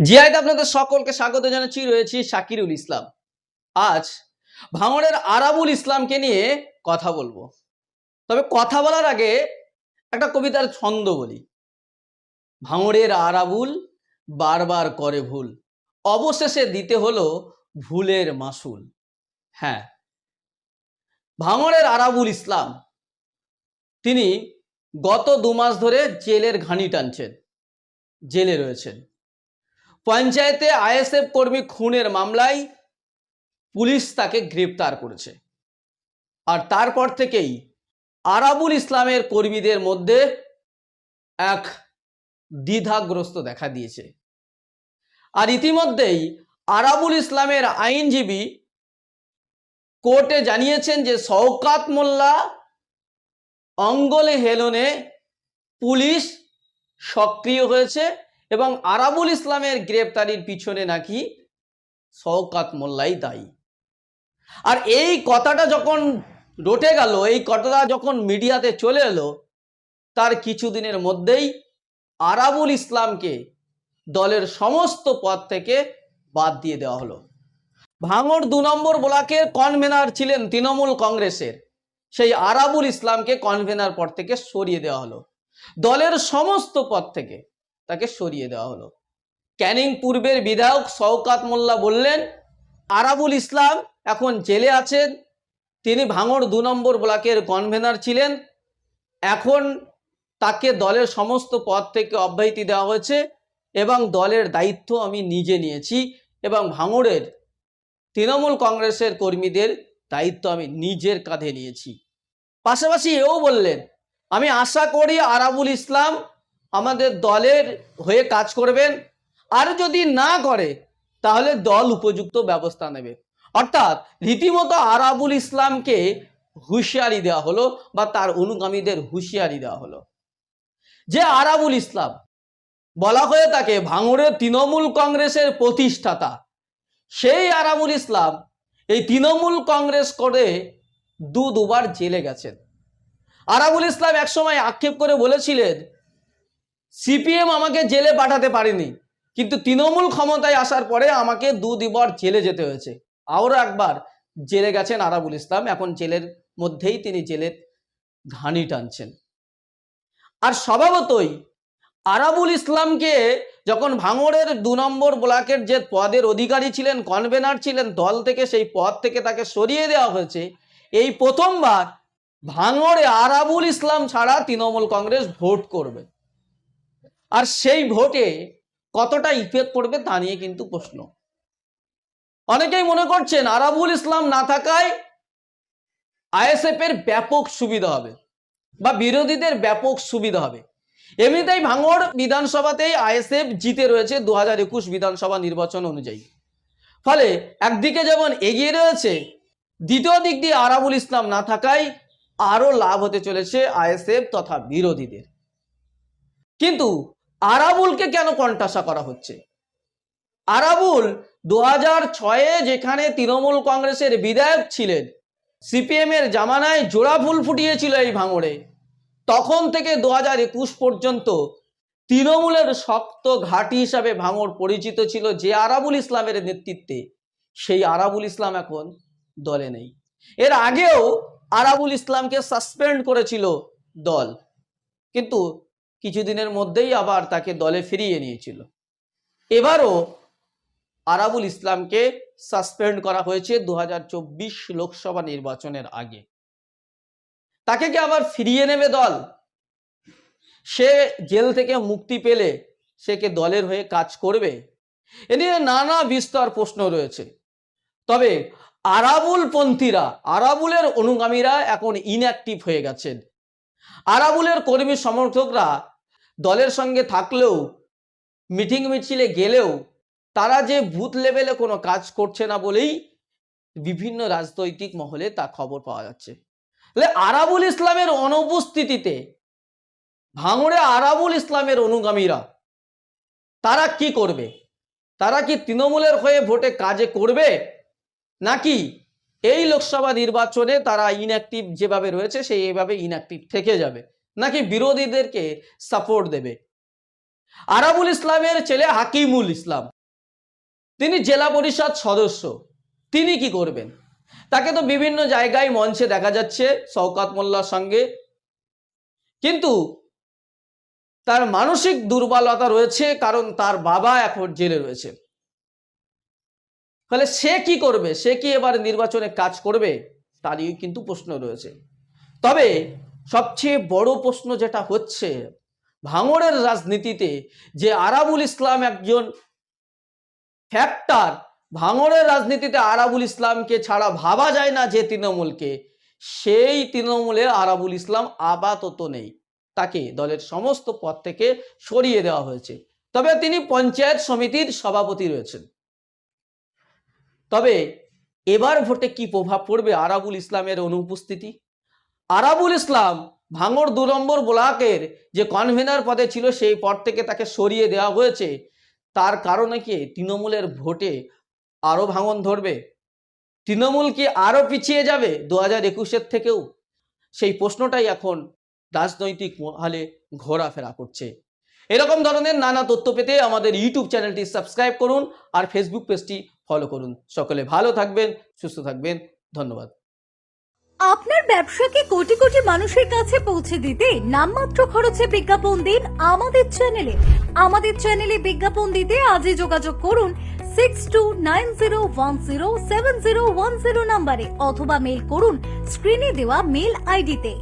জিয়াইদ, আপনাদের সকলকে স্বাগত জানাচ্ছি। রয়েছি শাকিরুল ইসলাম। আজ ভাঙড়ের আরাবুল ইসলামকে নিয়ে কথা বলব। তবে কথা বলার আগে একটা কবিতার ছন্দ বলি। ভাঙড়ের আরাবুল বারবার করে ভুল, অবশেষে দিতে হলো ভুলের মাসুল। হ্যাঁ ভাঙড়ের আরাবুল ইসলাম, তিনি গত দু মাস ধরে জেলের ঘানি টানছেন, জেলে রয়েছেন। পঞ্চায়েতে আইএসএফ কর্মী খুনের মামলায় পুলিশ তাকে গ্রেপ্তার করেছে। আর তারপর থেকেই আরাবুল ইসলামের কর্মীদের মধ্যে এক দ্বিধাগ্রস্ত দেখা দিয়েছে। আর ইতিমধ্যেই আরাবুল ইসলামের আইনজীবী কোর্টে জানিয়েছেন যে শওকাত মোল্লা অঙ্গলে হেলনে পুলিশ সক্রিয় হয়েছে এবং আরাবুল ইসলামের গ্রেপ্তারির পিছনে নাকি শওকাত মোল্লাই দায়ী। আর এই কথাটা যখন রটে গেল, এই কথাটা যখন মিডিয়াতে চলে এলো, তার কিছুদিনের মধ্যেই আরাবুল ইসলামকে দলের সমস্ত পদ থেকে বাদ দিয়ে দেওয়া হলো। ভাঙড় দু নম্বর ব্লকের কনভেনার ছিলেন তৃণমূল কংগ্রেসের। সেই আরাবুল ইসলামকে কনভেনার পদ থেকে সরিয়ে দেওয়া হলো। দলের সমস্ত পদ থেকে। তাকে সরিয়ে দেওয়া হলো। ক্যানিং পূর্বের বিধায়ক শওকাত মোল্লা বললেন, আরাবুল ইসলাম এখন জেলে আছেন, তিনি ভাঙড় দু নম্বর ব্লকের কনভেনার ছিলেন, এখন তাকে দলের সমস্ত পদ থেকে অব্যাহতি দেওয়া হয়েছে এবং দলের দায়িত্ব আমি নিজে নিয়েছি এবং ভাঙড়ের তৃণমূল কংগ্রেসের কর্মীদের দায়িত্ব আমি নিজের কাঁধে নিয়েছি। পাশাপাশি এও বললেন, আমি আশা করি আরাবুল ইসলাম আমাদের দলের হয়ে কাজ করবেন। আর যদি না করে তাহলে দল উপযুক্ত ব্যবস্থা নেবে। অর্থাৎ রীতিমতো আরাবুল ইসলামকে হুঁশিয়ারি দেওয়া হলো বা তার অনুগামীদের হুঁশিয়ারি দেওয়া হলো। যে আরাবুল ইসলাম, বলা হয়ে থাকে ভাঙড়ের তৃণমূল কংগ্রেসের প্রতিষ্ঠাতা, সেই আরাবুল ইসলাম এই তৃণমূল কংগ্রেস করে দু দুবার জেলে গেছেন। আরাবুল ইসলাম একসময় আক্ষেপ করে বলেছিলেন সিপিএম আমাকে জেলে পাঠাতে পারেনি। কিন্তু তৃণমূল ক্ষমতায় আসার পরে আমাকে দু দুবার জেলে যেতে হয়েছে। আরও একবার জেলে গেছেন আরাবুল ইসলাম। এখন জেলের মধ্যেই তিনি জেলের ঘানি টানছেন। আর স্বভাবতই আরাবুল ইসলামকে যখন ভাঙড়ের দু নম্বর ব্লকের যে পদের অধিকারী ছিলেন, কনভেনার ছিলেন, দল থেকে সেই পদ থেকে তাকে সরিয়ে দেওয়া হয়েছে, এই প্রথমবার ভাঙড়ে আরাবুল ইসলাম ছাড়া তৃণমূল কংগ্রেস ভোট করবে। আর সেই ভোটে কতটা ইফেক্ট পড়বে তা নিয়ে কিন্তু প্রশ্ন। অনেকেই মনে করছেন আরাবুল ইসলাম না থাকায় আইএসএফ এর ব্যাপক সুবিধা হবে বা বিরোধীদের ব্যাপক সুবিধা হবে। এমনিতেই ভাঙড় বিধানসভাতেই আইএসএফ জিতে রয়েছে দু হাজার একুশ বিধানসভা নির্বাচন অনুযায়ী। ফলে একদিকে যেমন এগিয়ে রয়েছে, দ্বিতীয় দিক দিয়ে আরাবুল ইসলাম না থাকায় আরও লাভ হতে চলেছে আইএসএফ তথা বিরোধীদের। কিন্তু আরাবুলকে কেন কণ্ঠাসা করা হচ্ছে? আরাবুল দু হাজার ছয়ে যেখানে তৃণমূল কংগ্রেসের বিধায়ক ছিলেন সিপিএম এর জামানায় জোড়া ফুল ফুটিয়েছিল এই ভাঙড়ে। তখন থেকে দু হাজার একুশ পর্যন্ত তৃণমূলের শক্ত ঘাঁটি হিসাবে ভাঙড় পরিচিত ছিল যে আরাবুল ইসলামের নেতৃত্বে। সেই আরাবুল ইসলাম এখন দলে নেই। এর আগেও আরাবুল ইসলামকে সাসপেন্ড করেছিল দল। কিন্তু কিছুদিনের মধ্যেই আবার তাকে দলে ফিরিয়ে নিয়েছিল। এবারও আরাবুল ইসলামকে সাসপেন্ড করা হয়েছে দু হাজার চব্বিশ লোকসভা নির্বাচনের আগে। তাকে কি আবার ফিরিয়ে নেবে দল? সে জেল থেকে মুক্তি পেলে সে কে দলের হয়ে কাজ করবে? এ নিয়ে নানা বিস্তর প্রশ্ন রয়েছে। তবে আরাবুল পন্থীরা আরাবুলের অনুগামীরা এখন ইনঅ্যাক্টিভ হয়ে গেছেন। আরাবুলের কর্মী সমর্থকরা দলের সঙ্গে থাকলেও, মিটিং মিছিলে গেলেও তারা যে বুথ লেভেলে কোনো কাজ করছে না বলেই বিভিন্ন রাজনৈতিক মহলে তা খবর পাওয়া যাচ্ছে। আরাবুল ইসলামের অনুপস্থিতিতে ভাঙড়ে আরাবুল ইসলামের অনুগামীরা তারা কি করবে? তারা কি তৃণমূলের হয়ে ভোটে কাজে করবে? নাকি এই লোকসভা নির্বাচনে তারা ইনঅ্যাক্টিভ যেভাবে রয়েছে সেই এইভাবে ইনঅ্যাক্টিভ থেকে যাবে। নাকি বিরোধীদেরকে সাপোর্ট দেবে? আরাবুল ইসলামের ছেলে হাকিমুল ইসলাম, তিনি জেলা পরিষদ সদস্য, তিনি কি করবেন? তাকে তো বিভিন্ন জায়গায় মঞ্চে দেখা যাচ্ছে, শওকাত মোল্লার সঙ্গে। কিন্তু তার মানসিক দুর্বলতা রয়েছে, কারণ তার বাবা এখন জেলে রয়েছে। তাহলে সে কি করবে? সে কি এবার নির্বাচনে কাজ করবে? তারই কিন্তু প্রশ্ন রয়েছে। তবে সবচেয়ে বড় প্রশ্ন যেটা হচ্ছে, ভাঙড়ের রাজনীতিতে যে আরাবুল ইসলাম একজন ফ্যাক্টর ভাঙড়ের রাজনীতিতে আরাবুল ইসলামকে ছাড়া ভাবা যায় না যে তৃণমূলকে, সেই তৃণমূলে আরাবুল ইসলাম আপাতত নেই। তাকে দলের সমস্ত পদ থেকে সরিয়ে দেওয়া হয়েছে। তবে তিনি পঞ্চায়েত সমিতির সভাপতি রয়েছেন। তবে এবার ভোটে কি প্রভাব পড়বে আরাবুল ইসলামের অনুপস্থিতি? আরাবুল ইসলাম ভাঙড় দু নম্বর ব্লকের যে কনভেনার পদে ছিল, সেই পদ থেকে তাকে সরিয়ে দেওয়া হয়েছে। তার কারণে কি তৃণমূলের ভোটে আরও ভাঙন ধরবে? তৃণমূল কি আরও পিছিয়ে যাবে দু হাজার একুশের থেকেও? সেই প্রশ্নটাই এখন রাজনৈতিক মহলে ঘোরাফেরা করছে। এরকম ধরনের নানা তথ্য পেতে আমাদের ইউটিউব চ্যানেলটি সাবস্ক্রাইব করুন আর ফেসবুক পেজটি ফলো করুন। সকলে ভালো থাকবেন, সুস্থ থাকবেন। ধন্যবাদ। আপনার ব্যবসাকে কোটি কোটি মানুষের কাছে পৌঁছে দিতে নামমাত্র খরচে বিজ্ঞাপন দিন আমাদের চ্যানেলে। আমাদের চ্যানেলে বিজ্ঞাপন দিতে আজই যোগাযোগ করুন six two nine zero one zero seven zero one zero নাম্বারে অথবা মেল করুন স্ক্রিনে দেওয়া মেল আইডিতে